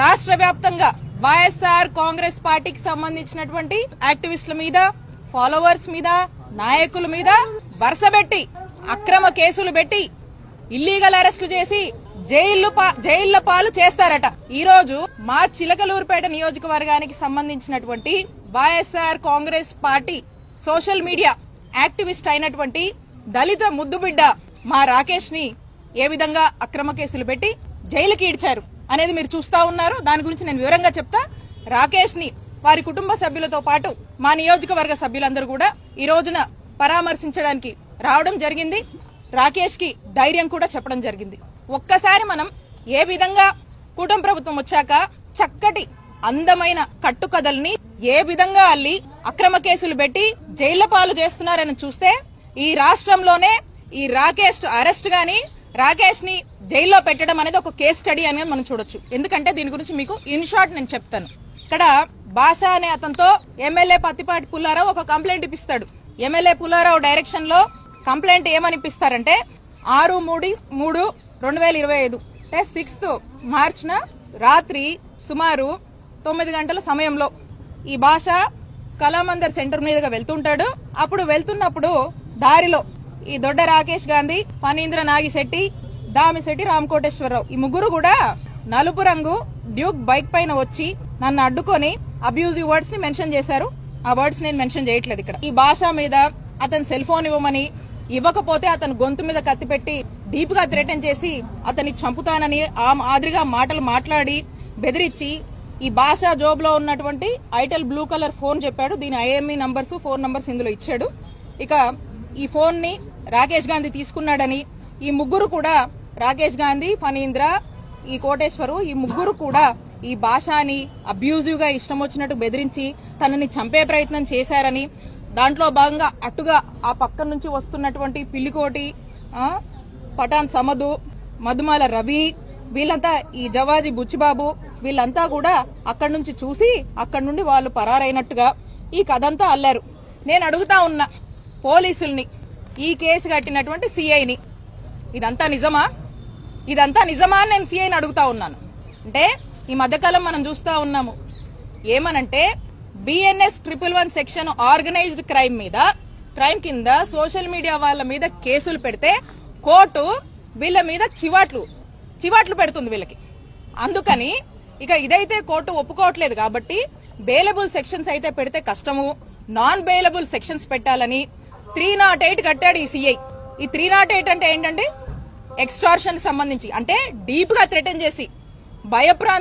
రాష్ట్ర వ్యాప్తంగా వైఎస్ఆర్ కాంగ్రెస్ పార్టీకి సంబంధించినటువంటి యాక్టివిస్టుల మీద ఫాలోవర్స్ మీద నాయకుల మీద వరుసబెట్టి అక్రమ కేసులు పెట్టి ఇల్లీగల్ అరెస్టులు చేసి జైలు జైళ్ళ పాలు చేస్తారట. ఈ రోజు మా చిలకలూరుపేట నియోజకవర్గానికి సంబంధించినటువంటి YSR Congress party social media activist అయినటువంటి దళిత ముద్దుబిడ్డ మా రాకేష్ని ఏ విధంగా అక్రమ కేసులు పెట్టి జైలుకి ఈడ్చారు. అనేది మీరు చూస్తా ఉన్నారు. దాని గురించి నేను వివరంగా చెప్తా. రాకేష్ని వారి కుటుంబ సభ్యులతో పాటు మా నియోజకవర్గ సభ్యులందరూ కూడా ఈ రోజున పరామర్శించడానికి రావడం జరిగింది. రాకేష్కి ధైర్యం కూడా చెప్పడం జరిగింది. ఒక్కసారి మనం ఏ విధంగా కూటమి ప్రభుత్వం వచ్చాక చక్కటి అందమైన కట్టుకథల్ని ఏ విధంగా అల్లి అక్రమ కేసులు పెట్టి జైళ్ళ పాలు చేస్తున్నారని చూస్తే ఈ రాష్ట్రంలోనే ఈ రాకేష్ అరెస్ట్ గాని రాకేష్ని జైల్లో పెట్టడం అనేది ఒక కేస్ స్టడీ అని మనం చూడొచ్చు. ఎందుకంటే దీని గురించి మీకు ఇన్ షార్ట్ నేను చెప్తాను. ఇక్కడ భాష అనే అతనితో ఎమ్మెల్యే పత్తిపాటి పుల్లారావు ఒక కంప్లైంట్ ఇప్పిస్తాడు. ఎమ్మెల్యే పుల్లారావు డైరెక్షన్లో కంప్లైంట్ ఏమని ఇప్పిస్తారంటే ఆరు మూడు మూడు రెండు వేల ఇరవై ఐదు అంటే సిక్స్త్ మార్చిన రాత్రి సుమారు తొమ్మిది గంటల సమయంలో ఈ భాష కళామందర్ సెంటర్ మీదుగా వెళ్తుంటాడు అప్పుడు వెళ్తున్నప్పుడు దారిలో ఈ దొడ్డ రాకేష్ గాంధీ పనీంద్ర నాగిశెట్టి దామిశెట్టి రామకోటేశ్వరరావు. ఈ ముగ్గురు కూడా నలుపు రంగు డ్యూక్ బైక్ పైన వచ్చి నన్ను అడ్డుకొని అబ్యూజివ్ వర్డ్స్ని మెన్షన్ చేశారు. ఆ వర్డ్స్ నేను మెన్షన్ చేయట్లేదు ఇక్కడ. ఈ భాష మీద అతను సెల్ ఫోన్ ఇవ్వమని ఇవ్వకపోతే అతను గొంతు మీద కత్తి పెట్టి డీప్గా థ్రెటన్ చేసి అతన్ని చంపుతానని ఆ మాదిరిగా మాటలు మాట్లాడి బెదిరించి ఈ భాష జోబ్లో ఉన్నటువంటి ఐటెల్ బ్లూ కలర్ ఫోన్ చెప్పాడు. దీని ఐఎంఈ నంబర్స్ ఫోన్ నంబర్స్ ఇందులో ఇచ్చాడు. ఇక ఈ ఫోన్ని రాకేష్ గాంధీ తీసుకున్నాడని ఈ ముగ్గురు కూడా రాకేష్ గాంధీ ఫణీంద్ర ఈ కోటేశ్వరు ఈ ముగ్గురు కూడా ఈ భాషని అబ్యూజివ్గా ఇష్టం వచ్చినట్టు బెదిరించి తనని చంపే ప్రయత్నం చేశారని దాంట్లో భాగంగా అటుగా ఆ పక్క నుంచి వస్తున్నటువంటి పిల్లికోటి పఠాన్ సమదు మధుమాల రవి వీళ్ళంతా ఈ జవాజీ బుచ్చిబాబు వీళ్ళంతా కూడా అక్కడి నుంచి చూసి అక్కడి నుండి వాళ్ళు పరారైనట్టుగా ఈ కథంతా అల్లారు. నేను అడుగుతా ఉన్నా పోలీసుల్ని ఈ కేసు కట్టినటువంటి సిఐని ఇదంతా నిజమా? ఇదంతా నిజమా అని నేను సిఐని అడుగుతా ఉన్నాను. అంటే ఈ మధ్యకాలం మనం చూస్తూ ఉన్నాము. ఏమనంటే BNS triple one section organised crime మీద క్రైమ్ కింద సోషల్ మీడియా వాళ్ళ మీద కేసులు పెడితే కోర్టు వీళ్ళ మీద చివాట్లు చివాట్లు పెడుతుంది వీళ్ళకి. అందుకని ఇక ఇదైతే కోర్టు ఒప్పుకోవట్లేదు కాబట్టి బెయిలబుల్ సెక్షన్స్ అయితే పెడితే కష్టము. నాన్ బెయిలబుల్ సెక్షన్స్ పెట్టాలని త్రీ నాట్ ఎయిట్ కట్టాడు ఈ సిఐ. ఈ త్రీ నాట్ ఎయిట్ అంటే ఏంటంటే ఎక్స్టార్షన్ సంబంధించి. అంటే డీప్గా థ్రెటన్ చేసి భయప్రాంత